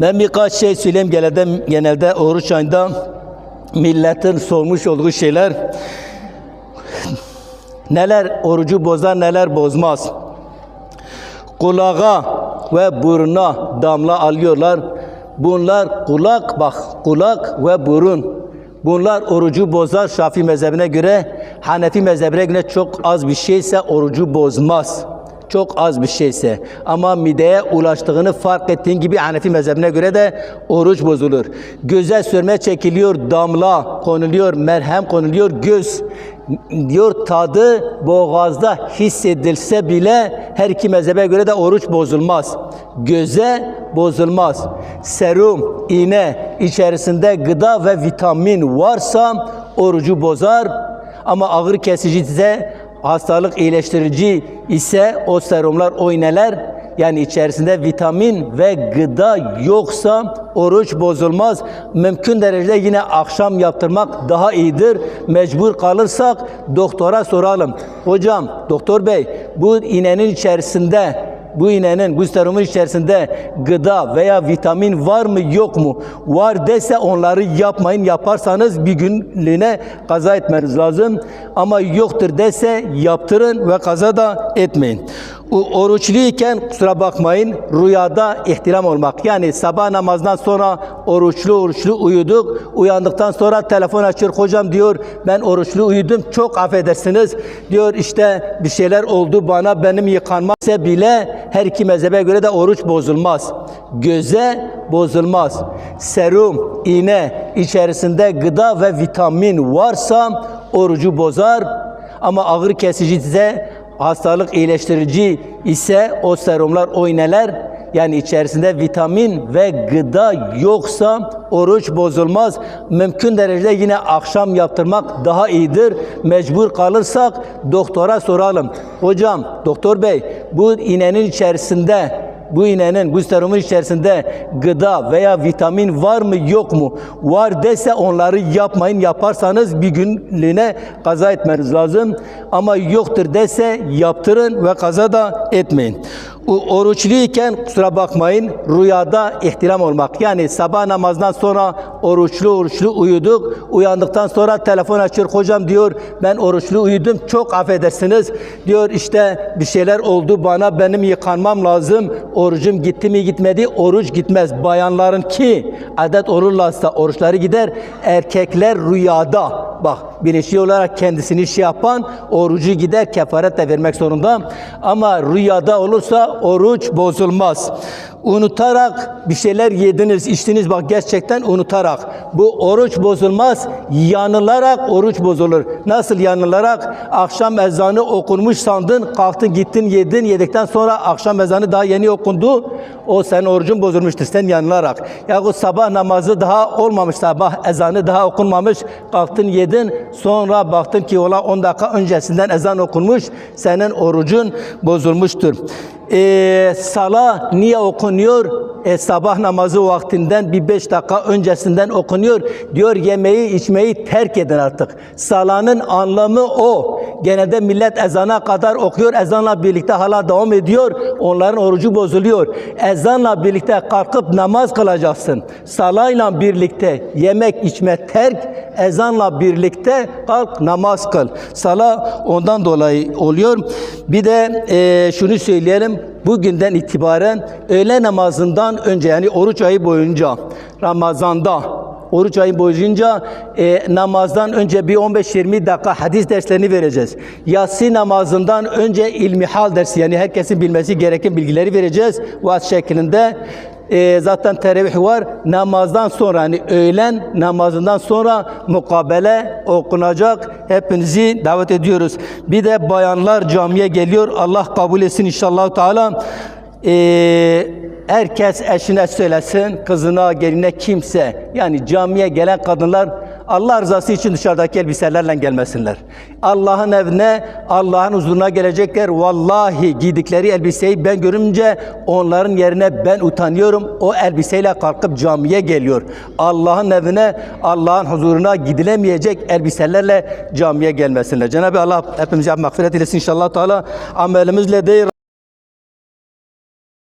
Ben birkaç şey söyleyeyim genelde, genelde oruç ayında milletin sormuş olduğu şeyler neler orucu bozar neler bozmaz. Kulağa ve buruna damla alıyorlar. Bunlar kulak bak kulak ve burun. Bunlar orucu bozar Şafii mezhebine göre. Hanefi mezhebine göre çok az bir şeyse orucu bozmaz. Çok az bir şeyse. Ama mideye ulaştığını fark ettiğin gibi Hanefi mezhebine göre de oruç bozulur. Göze sürme çekiliyor, damla konuluyor, merhem konuluyor, göz diyor tadı boğazda hissedilse bile her iki mezhebe göre de oruç bozulmaz. Göze bozulmaz. Serum, iğne içerisinde gıda ve vitamin varsa orucu bozar. Ama ağrı kesici ise hastalık iyileştirici ise o serumlar, o iğneler yani içerisinde vitamin ve gıda yoksa oruç bozulmaz. Mümkün derecede yine akşam yaptırmak daha iyidir. Mecbur kalırsak doktora soralım. Hocam, doktor bey bu iğnenin içerisinde bu iğnenin, bu serumun içerisinde gıda veya vitamin var mı yok mu? Var dese onları yapmayın. Yaparsanız bir günlüğüne kaza etmeniz lazım. Ama yoktur dese yaptırın ve kaza da etmeyin. Oruçluyken kusura bakmayın rüyada ihtiram olmak. Yani sabah namazdan sonra oruçlu oruçlu uyuduk. Uyandıktan sonra telefon açıyor. Hocam diyor ben oruçlu uyudum. Çok affedersiniz. Diyor işte bir şeyler oldu bana benim yıkanmam ise bile her iki mezhebe göre de oruç bozulmaz. Göze bozulmaz. Serum, iğne içerisinde gıda ve vitamin varsa orucu bozar. Ama ağrı kesici ise hastalık iyileştirici ise o serumlar, o iğneler yani içerisinde vitamin ve gıda yoksa oruç bozulmaz. Mümkün derecede yine akşam yaptırmak daha iyidir. Mecbur kalırsak doktora soralım. Hocam, doktor bey bu iğnenin içerisinde bu iğnenin, bu serumun içerisinde gıda veya vitamin var mı yok mu? Var dese onları yapmayın. Yaparsanız bir günlüğüne kaza etmeniz lazım. Ama yoktur dese yaptırın ve kaza da etmeyin. Oruçluyken kusura bakmayın rüyada ihtiram olmak. Yani sabah namazdan sonra oruçlu oruçlu uyuduk. Uyandıktan sonra telefon açıyor. Hocam diyor ben oruçlu uyudum. Çok affedersiniz. Diyor işte bir şeyler oldu bana benim yıkanmam lazım. Orucum gitti mi gitmedi. Oruç gitmez. Bayanların ki adet olurlarsa oruçları gider. Erkekler rüyada bak bilinçli olarak kendisini şey yapan orucu gider kefaret de vermek zorunda. Ama rüyada olursa oruç bozulmaz. Unutarak bir şeyler yediniz, içtiniz bak gerçekten unutarak. Bu oruç bozulmaz, yanılarak oruç bozulur. Nasıl yanılarak? Akşam ezanı okunmuş sandın, kalktın gittin yedin, yedikten sonra akşam ezanı daha yeni okundu. O senin orucun bozulmuştur, sen yanılarak. Yahut sabah namazı daha olmamış, sabah ezanı daha okunmamış, kalktın yedin, sonra baktın ki ola 10 dakika öncesinden ezan okunmuş, senin orucun bozulmuştur. Ee, sala niye okunuyor? E, sabah namazı vaktinden bir beş dakika öncesinden okunuyor. Diyor yemeği içmeyi terk edin artık. Salanın anlamı o. Genelde millet ezana kadar okuyor. Ezanla birlikte hala devam ediyor. Onların orucu bozuluyor. Ezanla birlikte kalkıp namaz kılacaksın. Salayla birlikte yemek içme terk. Ezanla birlikte kalk namaz kıl. Sala ondan dolayı oluyor. Bir de e, şunu söyleyelim. Bugünden itibaren öğle namazından önce yani oruç ayı boyunca Ramazan'da oruç ayı boyunca e, namazdan önce bir 15-20 dakika hadis derslerini vereceğiz. Yatsı namazından önce ilmihal dersi yani herkesin bilmesi gereken bilgileri vereceğiz. Vaaz şeklinde. E, zaten teravih var. Namazdan sonra yani öğlen namazından sonra mukabele okunacak. Hepinizi davet ediyoruz. Bir de bayanlar camiye geliyor. Allah kabul etsin inşallah Teala. E, herkes eşine söylesin, kızına, geline kimse. Yani camiye gelen kadınlar Allah rızası için dışarıdaki elbiselerle gelmesinler. Allah'ın evine, Allah'ın huzuruna gelecekler. Vallahi giydikleri elbiseyi ben görünce onların yerine ben utanıyorum. O elbiseyle kalkıp camiye geliyor. Allah'ın evine, Allah'ın huzuruna gidilemeyecek elbiselerle camiye gelmesinler. Cenab-ı Allah hepimize mağfiret eylesin inşallah Teala. Amelimizle değil